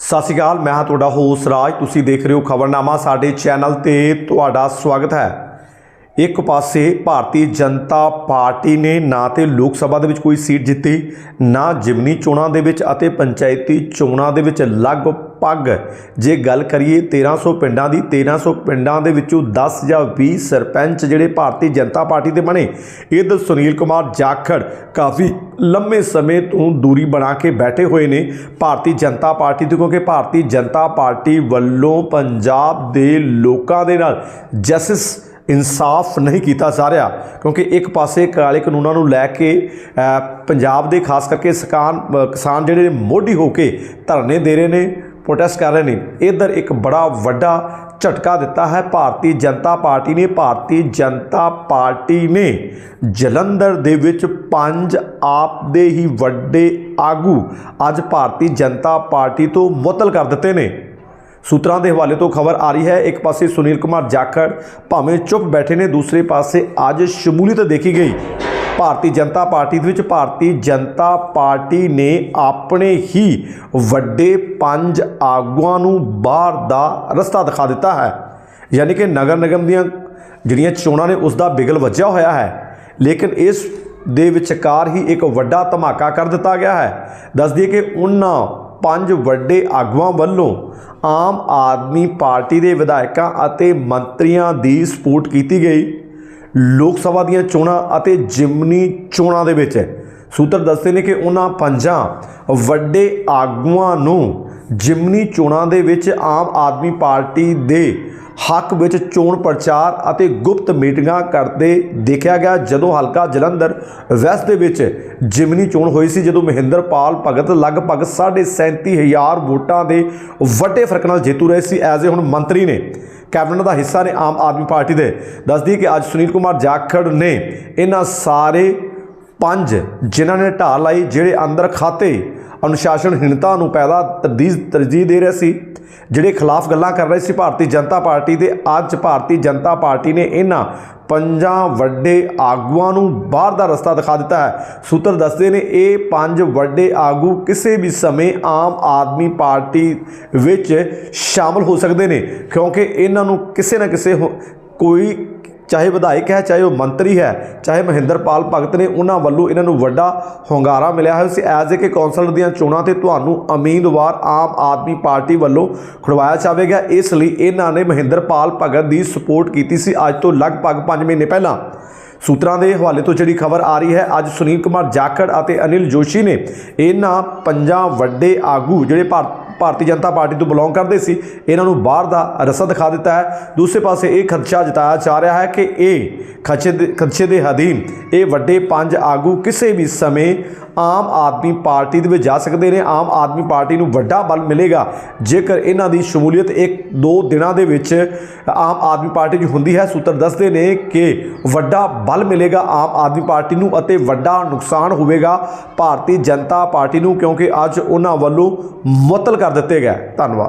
ਸਤਿ ਸ਼੍ਰੀ ਅਕਾਲ, ਮੈਂ ਹਾਂ ਤੁਹਾਡਾ ਹੋਸ ਰਾਜ। ਤੁਸੀਂ ਦੇਖ ਰਹੇ ਹੋ ਖਬਰਨਾਮਾ, ਸਾਡੇ ਚੈਨਲ ਤੇ ਤੁਹਾਡਾ ਸਵਾਗਤ ਹੈ। ਇੱਕ ਪਾਸੇ ਭਾਰਤੀ ਜਨਤਾ ਪਾਰਟੀ ਨੇ ਨਾ ਤੇ ਲੋਕ ਸਭਾ ਦੇ ਵਿੱਚ ਕੋਈ ਸੀਟ ਜਿੱਤੀ, ਨਾ ਜਿਮਨੀ ਚੋਣਾਂ ਦੇ ਵਿੱਚ ਅਤੇ ਪੰਚਾਇਤੀ ਚੋਣਾਂ ਦੇ ਵਿੱਚ ਲਗਭਗ ਪੱਗ। ਜੇ ਗੱਲ ਕਰੀਏ 1300 ਪਿੰਡਾਂ ਦੀ 1300 ਪਿੰਡਾਂ ਦੇ ਵਿੱਚੋਂ 10 ਜਾਂ 20 ਸਰਪੰਚ ਜਿਹੜੇ ਭਾਰਤੀ ਜਨਤਾ ਪਾਰਟੀ ਦੇ ਬਣੇ ਇਹਦ ਸੁਨੀਲ ਕੁਮਾਰ ਜਾਖੜ ਕਾਫੀ ਲੰਮੇ ਸਮੇਂ ਤੋਂ ਦੂਰੀ ਬਣਾ ਕੇ ਬੈਠੇ ਹੋਏ ਨੇ ਭਾਰਤੀ ਜਨਤਾ ਪਾਰਟੀ ਤੋਂ, ਕਿਉਂਕਿ ਭਾਰਤੀ ਜਨਤਾ ਪਾਰਟੀ ਵੱਲੋਂ ਪੰਜਾਬ ਦੇ ਲੋਕਾਂ ਦੇ ਨਾਲ ਜਸਟਿਸ ਇਨਸਾਫ ਨਹੀਂ ਕੀਤਾ ਜਾ ਰਿਹਾ, ਕਿਉਂਕਿ ਇੱਕ ਪਾਸੇ ਕਾਲੇ ਕਾਨੂੰਨਾਂ ਨੂੰ ਲੈ ਕੇ ਪੰਜਾਬ ਦੇ ਖਾਸ ਕਰਕੇ ਸਕਾਨ ਕਿਸਾਨ ਜਿਹੜੇ ਮੋਢੀ ਹੋ ਕੇ ਧਰਨੇ ਦੇ ਰਹੇ ਨੇ ਪ੍ਰੋਟੈਸਟ ਕਰ ਰਹੇ ਨੇ। ਇਧਰ ਇੱਕ ਬੜਾ ਵੱਡਾ ਝਟਕਾ ਦਿੱਤਾ ਹੈ। ਭਾਰਤੀ ਜਨਤਾ ਪਾਰਟੀ ਨੇ, ਭਾਰਤੀ ਜਨਤਾ ਪਾਰਟੀ ਨੇ ਜਲੰਧਰ ਦੇ ਵਿੱਚ ਪੰਜ ਆਪ ਦੇ ਹੀ ਵੱਡੇ ਆਗੂ ਅੱਜ ਭਾਰਤੀ ਜਨਤਾ ਪਾਰਟੀ ਤੋਂ ਮੁਅੱਤਲ ਕਰ ਦਿੱਤੇ ਨੇ। ਸੂਤਰਾਂ ਦੇ ਹਵਾਲੇ ਤੋਂ ਖਬਰ ਆ ਰਹੀ ਹੈ, ਇੱਕ ਪਾਸੇ ਸੁਨੀਲ ਕੁਮਾਰ ਜਾਖੜ ਭਾਵੇਂ ਚੁੱਪ ਬੈਠੇ ਨੇ, ਦੂਸਰੇ ਪਾਸੇ ਅੱਜ ਸ਼ਮੂਲੀਅਤ ਦੇਖੀ ਗਈ। ਭਾਰਤੀ ਜਨਤਾ ਪਾਰਟੀ ਦੇ ਵਿੱਚ ਭਾਰਤੀ ਜਨਤਾ ਪਾਰਟੀ ਨੇ ਆਪਣੇ ਹੀ ਵੱਡੇ ਪੰਜ ਆਗੂਆਂ ਨੂੰ ਬਾਹਰ ਦਾ ਰਸਤਾ ਦਿਖਾ ਦਿੱਤਾ ਹੈ। ਯਾਨੀ ਕਿ ਨਗਰ ਨਿਗਮ ਦੀਆਂ ਜਿਹੜੀਆਂ ਚੋਣਾਂ ਨੇ ਉਸ ਦਾ ਬਿਗਲ ਵੱਜਿਆ ਹੋਇਆ ਹੈ। ਲੇਕਿਨ ਇਸ ਦੇ ਵਿਚਕਾਰ ਹੀ ਇੱਕ ਵੱਡਾ ਧਮਾਕਾ ਕਰ ਦਿੱਤਾ ਗਿਆ ਹੈ। ਦੱਸ ਦਈਏ ਕਿ ਉਹਨਾਂ ਪੰਜ ਵੱਡੇ ਆਗੂਆਂ ਵੱਲੋਂ ਆਮ ਆਦਮੀ ਪਾਰਟੀ ਦੇ ਵਿਧਾਇਕਾਂ ਅਤੇ ਮੰਤਰੀਆਂ ਦੀ ਸਪੋਰਟ ਕੀਤੀ ਗਈ। ਲੋਕ ਸਭਾ ਦੀਆਂ ਚੋਣਾਂ ਅਤੇ ਜਿਮਨੀ ਚੋਣਾਂ ਦੇ ਵਿੱਚ ਸੂਤਰ ਦੱਸਦੇ ਨੇ ਕਿ ਉਹਨਾਂ ਪੰਜਾਂ ਵੱਡੇ ਆਗੂਆਂ ਨੂੰ ਜਿਮਨੀ ਚੋਣਾਂ ਦੇ ਵਿੱਚ ਆਮ ਆਦਮੀ ਪਾਰਟੀ ਦੇ ਹੱਕ ਵਿੱਚ ਚੋਣ ਪ੍ਰਚਾਰ ਅਤੇ ਗੁਪਤ ਮੀਟਿੰਗਾਂ ਕਰਦੇ ਦੇਖਿਆ ਗਿਆ ਜਦੋਂ ਹਲਕਾ ਜਲੰਧਰ ਵੈਸਟ ਦੇ ਵਿੱਚ ਜਿਮਨੀ ਚੋਣ ਹੋਈ ਸੀ, ਜਦੋਂ ਮਹਿੰਦਰਪਾਲ ਭਗਤ ਲਗਭਗ 37000 ਵੋਟਾਂ ਦੇ ਵੱਡੇ ਫ਼ਰਕ ਨਾਲ ਜੇਤੂ ਰਹੇ ਸੀ। ਐਜ਼ ਏ ਹੁਣ ਮੰਤਰੀ ਨੇ, ਕੈਬਨਿਟ ਦਾ ਹਿੱਸਾ ਨੇ ਆਮ ਆਦਮੀ ਪਾਰਟੀ ਦੇ। ਦੱਸਦੀ ਕਿ ਅੱਜ ਸੁਨੀਲ ਕੁਮਾਰ ਜਾਖੜ ਨੇ ਇਹਨਾਂ ਸਾਰੇ ਪੰਜ ਜਿਨ੍ਹਾਂ ਨੇ ਢਾਹ ਲਾਈ, ਜਿਹੜੇ ਅੰਦਰ ਖਾਤੇ ਅਨੁਸ਼ਾਸਨਹੀਣਤਾ ਨੂੰ ਪੈਦਾ ਤਰਜੀਹ ਤਰਜੀਹ ਦੇ ਰਿਹਾ ਸੀ। ਜਿਹੜੇ ਖਿਲਾਫ ਗੱਲਾਂ ਕਰ ਰਹੇ ਸੀ, ਭਾਰਤੀ ਜਨਤਾ ਪਾਰਟੀ ਦੇ ਅੱਜ ਭਾਰਤੀ ਜਨਤਾ ਪਾਰਟੀ ਨੇ ਇਹਨਾਂ ਪੰਜਾਂ ਵੱਡੇ ਆਗੂਆਂ ਨੂੰ ਬਾਹਰ ਦਾ ਰਸਤਾ ਦਿਖਾ ਦਿੱਤਾ ਹੈ। ਸੂਤਰ ਦੱਸਦੇ ਨੇ, ਇਹ ਪੰਜ ਵੱਡੇ ਆਗੂ ਕਿਸੇ ਵੀ ਸਮੇਂ ਆਮ ਆਦਮੀ ਪਾਰਟੀ ਵਿੱਚ ਸ਼ਾਮਲ ਹੋ ਸਕਦੇ ਨੇ, ਕਿਉਂਕਿ ਇਹਨਾਂ ਨੂੰ ਕਿਸੇ ਨਾ ਕਿਸੇ ਹੋ- ਕੋਈ ਚਾਹੇ ਵਿਧਾਇਕ ਹੈ, ਚਾਹੇ ਉਹ ਮੰਤਰੀ ਹੈ, ਚਾਹੇ ਮਹਿੰਦਰਪਾਲ ਭਗਤ ਨੇ, ਉਹਨਾਂ ਵੱਲੋਂ ਇਹਨਾਂ ਨੂੰ ਵੱਡਾ ਹੁੰਗਾਰਾ ਮਿਲਿਆ ਹੋਇਆ ਸੀ। ਐਜ਼ ਏ ਕਿ ਕੌਂਸਲਰ ਦੀਆਂ ਚੋਣਾਂ ਤੇ ਤੁਹਾਨੂੰ ਉਮੀਦਵਾਰ ਆਮ ਆਦਮੀ ਪਾਰਟੀ ਵੱਲੋਂ ਖੜਵਾਇਆ ਜਾਵੇਗਾ। ਇਸ ਲਈ ਇਹਨਾਂ ਨੇ ਮਹਿੰਦਰਪਾਲ ਭਗਤ ਦੀ ਸਪੋਰਟ ਕੀਤੀ ਸੀ। ਅੱਜ ਤੋਂ ਲਗਭਗ 5 ਮਹੀਨੇ ਪਹਿਲਾਂ ਸੂਤਰਾਂ ਦੇ ਹਵਾਲੇ ਤੋਂ ਜਿਹੜੀ ਖਬਰ ਆ ਰਹੀ ਹੈ, ਅੱਜ ਸੁਨੀਲ ਕੁਮਾਰ ਜਾਖੜ ਅਤੇ ਅਨਿਲ ਜੋਸ਼ੀ ਨੇ ਇਹਨਾਂ ਪੰਜਾਂ ਵੱਡੇ ਆਗੂ ਜਿਹੜੇ ਭਾਰਤ ਭਾਰਤੀ ਜਨਤਾ ਪਾਰਟੀ ਤੋਂ ਬਿਲੋਂਗ ਕਰਦੇ ਸੀ, ਇਹਨਾਂ ਨੂੰ ਬਾਹਰ ਦਾ ਰਸਾ ਦਿਖਾ ਦਿੱਤਾ ਹੈ। ਦੂਸਰੇ ਪਾਸੇ ਇਹ ਖਦਸ਼ਾ ਜਤਾਇਆ ਜਾ ਰਿਹਾ ਹੈ ਕਿ ਇਹ ਖਦਸ਼ੇ ਦੇ ਖਦਸ਼ੇ ਦੇ ਅਧੀਨ ਇਹ ਵੱਡੇ ਪੰਜ ਆਗੂ ਕਿਸੇ ਵੀ ਸਮੇਂ ਆਮ ਆਦਮੀ ਪਾਰਟੀ ਦੇ ਵਿੱਚ ਜਾ ਸਕਦੇ ਨੇ। ਆਮ ਆਦਮੀ ਪਾਰਟੀ ਨੂੰ ਵੱਡਾ ਬਲ ਮਿਲੇਗਾ। ਜੇਕਰ ਇਹਨਾਂ ਦੀ ਸ਼ਮੂਲੀਅਤ ਇੱਕ ਦੋ ਦਿਨਾਂ ਦੇ ਵਿੱਚ ਆਮ ਆਦਮੀ ਪਾਰਟੀ 'ਚ ਹੁੰਦੀ ਹੈ, ਸੂਤਰ ਦੱਸਦੇ ਨੇ ਕਿ ਵੱਡਾ ਬਲ ਮਿਲੇਗਾ ਆਮ ਆਦਮੀ ਪਾਰਟੀ ਨੂੰ ਅਤੇ ਵੱਡਾ ਨੁਕਸਾਨ ਹੋਵੇਗਾ ਭਾਰਤੀ ਜਨਤਾ ਪਾਰਟੀ ਨੂੰ, ਕਿਉਂਕਿ ਅੱਜ ਉਹਨਾਂ ਵੱਲੋਂ ਮੁਅੱਤਲ ਕਰ ਦਿੱਤੇ ਗਏ। ਧੰਨਵਾਦ।